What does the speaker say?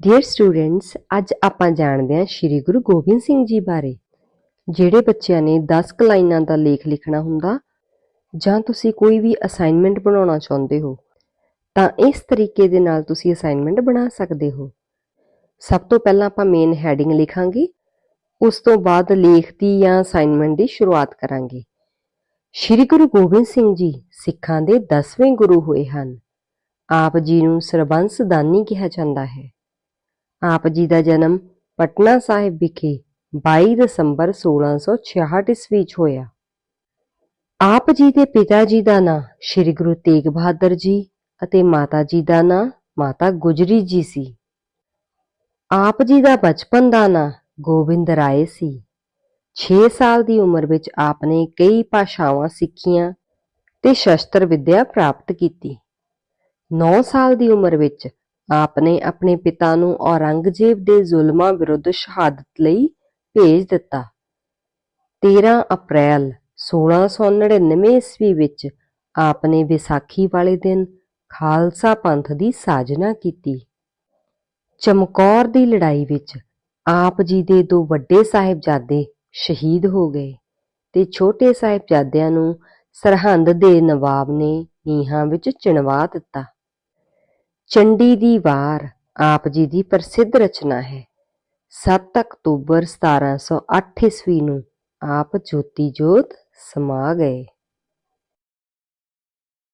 Dear students ਅੱਜ ਆਪਾਂ ਜਾਣਦੇ ਹਾਂ ਸ੍ਰੀ ਗੁਰੂ ਗੋਬਿੰਦ ਸਿੰਘ ਜੀ ਬਾਰੇ। ਜਿਹੜੇ ਬੱਚਿਆਂ ਨੇ 10 ਕੁ ਲਾਈਨਾਂ ਦਾ ਲੇਖ ਲਿਖਣਾ ਹੁੰਦਾ, ਜਾਂ ਤੁਸੀਂ ਕੋਈ ਵੀ ਅਸਾਈਨਮੈਂਟ ਬਣਾਉਣਾ ਚਾਹੁੰਦੇ ਹੋ, ਤਾਂ ਇਸ ਤਰੀਕੇ ਦੇ ਨਾਲ ਤੁਸੀਂ ਅਸਾਈਨਮੈਂਟ ਬਣਾ ਸਕਦੇ ਹੋ। ਸਭ ਤੋਂ ਪਹਿਲਾਂ ਆਪਾਂ ਮੇਨ ਹੈਡਿੰਗ ਲਿਖਾਂਗੇ, ਉਸ ਤੋਂ ਬਾਅਦ ਲੇਖ ਦੀ ਜਾਂ ਅਸਾਈਨਮੈਂਟ ਦੀ ਸ਼ੁਰੂਆਤ ਕਰਾਂਗੇ। ਸ੍ਰੀ ਗੁਰੂ ਗੋਬਿੰਦ ਸਿੰਘ ਜੀ ਸਿੱਖਾਂ ਦੇ 10ਵੇਂ ਗੁਰੂ ਹੋਏ ਹਨ। ਆਪ ਜੀ ਨੂੰ ਸਰਬੰਸ ਦਾਨੀ ਕਿਹਾ ਜਾਂਦਾ ਹੈ। ਆਪ ਜੀ ਦਾ ਜਨਮ ਪਟਨਾ ਸਾਹਿਬ ਵਿਖੇ 22 ਦਸੰਬਰ 1666 ਈਸਵੀ 'ਚ ਹੋਇਆ। ਆਪ ਜੀ ਦੇ ਪਿਤਾ ਜੀ ਦਾ ਨਾਂ ਸ੍ਰੀ ਗੁਰੂ ਤੇਗ ਬਹਾਦਰ ਜੀ ਅਤੇ ਮਾਤਾ ਜੀ ਦਾ ਨਾਂ ਮਾਤਾ ਗੁਜਰੀ ਜੀ ਸੀ। ਆਪ ਜੀ ਦਾ ਬਚਪਨ ਦਾ ਨਾਂ ਗੋਬਿੰਦ ਰਾਏ ਸੀ। 6 ਸਾਲ ਦੀ ਉਮਰ ਵਿੱਚ ਆਪ ਨੇ ਕਈ ਭਾਸ਼ਾਵਾਂ ਸਿੱਖੀਆਂ ਤੇ ਸ਼ਸਤਰ ਵਿੱਦਿਆ ਪ੍ਰਾਪਤ ਕੀਤੀ। 9 ਸਾਲ ਦੀ ਉਮਰ ਵਿੱਚ ਆਪ ਨੇ ਆਪਣੇ ਪਿਤਾ ਨੂੰ ਔਰੰਗਜ਼ੇਬ ਦੇ ਜ਼ੁਲਮਾਂ ਵਿਰੁੱਧ ਸ਼ਹਾਦਤ ਲਈ ਭੇਜ ਦਿੱਤਾ। 13 ਅਪ੍ਰੈਲ 1699 ਈਸਵੀ ਵਿੱਚ ਆਪ ਨੇ ਵਿਸਾਖੀ ਵਾਲੇ ਦਿਨ ਖਾਲਸਾ ਪੰਥ ਦੀ ਸਾਜਨਾ ਕੀਤੀ। ਚਮਕੌਰ ਦੀ ਲੜਾਈ ਵਿੱਚ ਆਪ ਜੀ ਦੇ ਦੋ ਵੱਡੇ ਸਾਹਿਬਜ਼ਾਦੇ ਸ਼ਹੀਦ ਹੋ ਗਏ ਤੇ ਛੋਟੇ ਸਾਹਿਬਜ਼ਾਦਿਆਂ ਨੂੰ ਸਰਹੰਦ ਦੇ ਨਵਾਬ ਨੇ ਨੀਹਾਂ ਵਿੱਚ ਚਿਣਵਾ ਦਿੱਤਾ। ਚੰਡੀ ਦੀ ਵਾਰ ਆਪ ਜੀ ਦੀ ਪ੍ਰਸਿੱਧ ਰਚਨਾ ਹੈ। 7 ਅਕਤੂਬਰ 1708 ਈਸਵੀ ਨੂੰ ਆਪ ਜੋਤੀ ਜੋਤ ਸਮਾ ਗਏ।